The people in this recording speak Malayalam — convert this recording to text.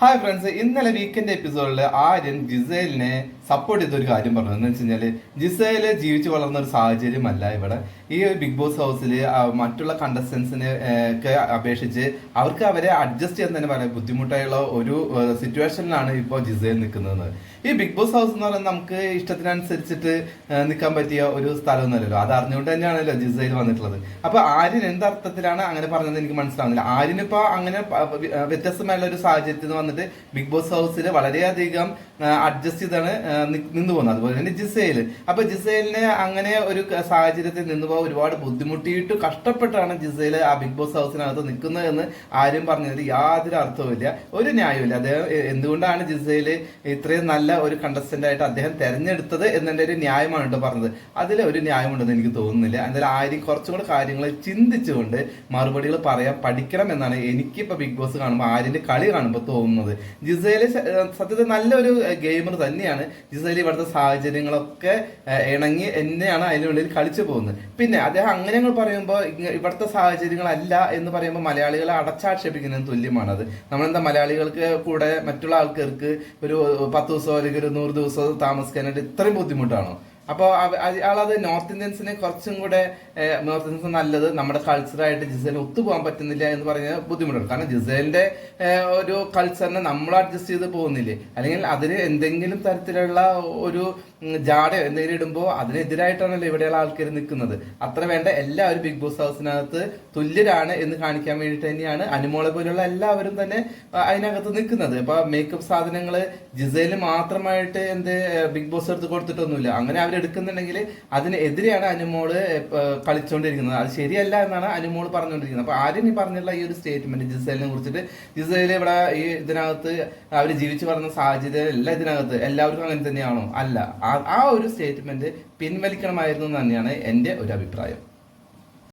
ഹായ് ഫ്രണ്ട്സ് ഇന്നലെ വീക്കെൻഡ് എപ്പിസോഡിൽ ആര്യൻ ജിസേലിനെ സപ്പോർട്ട് ചെയ്ത ഒരു കാര്യം പറഞ്ഞു. എന്ന് വെച്ച് കഴിഞ്ഞാൽ ജിസേൽ ജീവിച്ചു വളർന്ന ഒരു സാഹചര്യമല്ല ഇവിടെ. ഈ ബിഗ് ബോസ് ഹൗസിൽ മറ്റുള്ള കണ്ടസ്റ്റൻസിനെ ഒക്കെ അപേക്ഷിച്ച് അവർക്ക് അവരെ അഡ്ജസ്റ്റ് ചെയ്യാൻ തന്നെ വളരെ ബുദ്ധിമുട്ടായുള്ള ഒരു സിറ്റുവേഷനിലാണ് ഇപ്പോൾ ജിസേൽ നിൽക്കുന്നത്. ഈ ബിഗ് ബോസ് ഹൗസ് എന്ന് പറയുന്നത് നമുക്ക് ഇഷ്ടത്തിനനുസരിച്ചിട്ട് നിൽക്കാൻ പറ്റിയ ഒരു സ്ഥലമൊന്നുമല്ലല്ലോ. അത് അറിഞ്ഞുകൊണ്ട് തന്നെയാണല്ലോ ജിസേൽ വന്നിട്ടുള്ളത്. അപ്പോൾ ആര്യൻ എന്തർത്ഥത്തിലാണ് അങ്ങനെ പറഞ്ഞത് എനിക്ക് മനസ്സിലാവുന്നില്ല. ആര്യനിപ്പോൾ അങ്ങനെ വ്യത്യസ്തമായുള്ള ഒരു സാഹചര്യത്തിൽ നിന്ന് വന്നിട്ട് ബിഗ് ബോസ് ഹൗസിൽ വളരെയധികം അഡ്ജസ്റ്റ് ചെയ്താണ് നിന്നു പോകുന്നത്. അതുപോലെ തന്നെ ജിസേൽ അപ്പൊ ജിസേലിനെ അങ്ങനെ ഒരു സാഹചര്യത്തിൽ നിന്ന് പോകാൻ ഒരുപാട് ബുദ്ധിമുട്ടിയിട്ട് കഷ്ടപ്പെട്ടാണ് ജിസേൽ ആ ബിഗ് ബോസ് ഹൗസിനകത്ത് നിൽക്കുന്നത് എന്ന് ആരും പറഞ്ഞതിൽ യാതൊരു അർത്ഥവുമില്ല ഒരു ന്യായമില്ല അദ്ദേഹം എന്തുകൊണ്ടാണ് ജിസേൽ ഇത്രയും നല്ല ഒരു കണ്ടസ്റ്റന്റ് ആയിട്ട് അദ്ദേഹം തെരഞ്ഞെടുത്തത് എന്നതിന്റെ ഒരു ന്യായമാണ് കേട്ടോ പറഞ്ഞത്. അതിൽ ഒരു ന്യായമുണ്ടെന്ന് എനിക്ക് തോന്നുന്നില്ല. എന്തായാലും ആരും കുറച്ചും കൂടെ കാര്യങ്ങൾ ചിന്തിച്ചുകൊണ്ട് മറുപടികൾ പറയാൻ പഠിക്കണം എന്നാണ് എനിക്ക് ഇപ്പൊ ബിഗ് ബോസ് കാണുമ്പോൾ ആര്യന്റെ കളി കാണുമ്പോൾ തോന്നുന്നത്. ജിസൈൽ സ- സത്യത്തിൽ നല്ലൊരു ഗെയിമർ തന്നെയാണ്. ജിസൈൽ ഇവിടുത്തെ സാഹചര്യങ്ങളൊക്കെ ഇണങ്ങി എന്നെയാണ് അതിനുള്ളിൽ കളിച്ചു പോകുന്നത്. പിന്നെ അദ്ദേഹം അങ്ങനെ ഞങ്ങൾ പറയുമ്പോൾ ഇവിടുത്തെ സാഹചര്യങ്ങളല്ല എന്ന് പറയുമ്പോൾ മലയാളികളെ അടച്ചാക്ഷേപിക്കുന്നതിന് തുല്യമാണ് തുല്യമാണത് നമ്മളെന്താ മലയാളികൾക്ക് കൂടെ മറ്റുള്ള ആൾക്കാർക്ക് ഒരു പത്ത് ദിവസമോ അല്ലെങ്കിൽ ഒരു നൂറ് ദിവസമോ താമസിക്കാനായിട്ട് ഇത്രയും ബുദ്ധിമുട്ടാണോ? അപ്പോൾ അയാളത് നോർത്ത് ഇന്ത്യൻസിനെ കുറച്ചും കൂടെ നോർത്ത് ഇന്ത്യൻസ് നല്ലത്. നമ്മുടെ കൾച്ചറായിട്ട് ജിസേലിന് ഒത്തുപോകാൻ പറ്റുന്നില്ല എന്ന് പറഞ്ഞ ബുദ്ധിമുട്ടുണ്ട് കാരണം ജിസേലിന്റെ ഒരു കൾച്ചറിനെ നമ്മൾ അഡ്ജസ്റ്റ് ചെയ്ത് പോകുന്നില്ലേ? അല്ലെങ്കിൽ അതിന് എന്തെങ്കിലും തരത്തിലുള്ള ഒരു ജാടയോ എന്തെങ്കിലും ഇടുമ്പോൾ അതിനെതിരായിട്ടാണല്ലോ ഇവിടെയുള്ള ആൾക്കാർ നിൽക്കുന്നത്. അത്ര വേണ്ട. എല്ലാവരും ബിഗ് ബോസ് ഹൗസിനകത്ത് തുല്യരാണ് എന്ന് കാണിക്കാൻ വേണ്ടിയിട്ട് തന്നെയാണ് അനുമോളെ പോലുള്ള എല്ലാവരും തന്നെ അതിനകത്ത് നിൽക്കുന്നത്. ഇപ്പൊ മേക്കപ്പ് സാധനങ്ങൾ ജിസേലിന് മാത്രമായിട്ട് എന്ത് ബിഗ് ബോസ് എടുത്ത് കൊടുത്തിട്ടൊന്നുമില്ല. അങ്ങനെ അവരെടുക്കുന്നുണ്ടെങ്കിൽ അതിനെതിരെയാണ് അനുമോൾ കളിച്ചുകൊണ്ടിരിക്കുന്നത് അത് ശരിയല്ല എന്നാണ് അനുമോൾ പറഞ്ഞുകൊണ്ടിരിക്കുന്നത് അപ്പൊ ആരും നീ പറഞ്ഞിട്ടുള്ള ഈ ഒരു സ്റ്റേറ്റ്മെന്റ് ജിസേലിനെ കുറിച്ചിട്ട്. ജിസേൽ ഇവിടെ ഈ ഇതിനകത്ത് അവർ ജീവിച്ചു പറഞ്ഞ സാഹചര്യം അല്ല ഇതിനകത്ത്. എല്ലാവർക്കും അങ്ങനെ തന്നെയാണോ? അല്ല. ആ- ഒരു സ്റ്റേറ്റ്മെന്റ് പിൻവലിക്കണമായിരുന്നു തന്നെയാണ് എന്റെ ഒരു അഭിപ്രായം.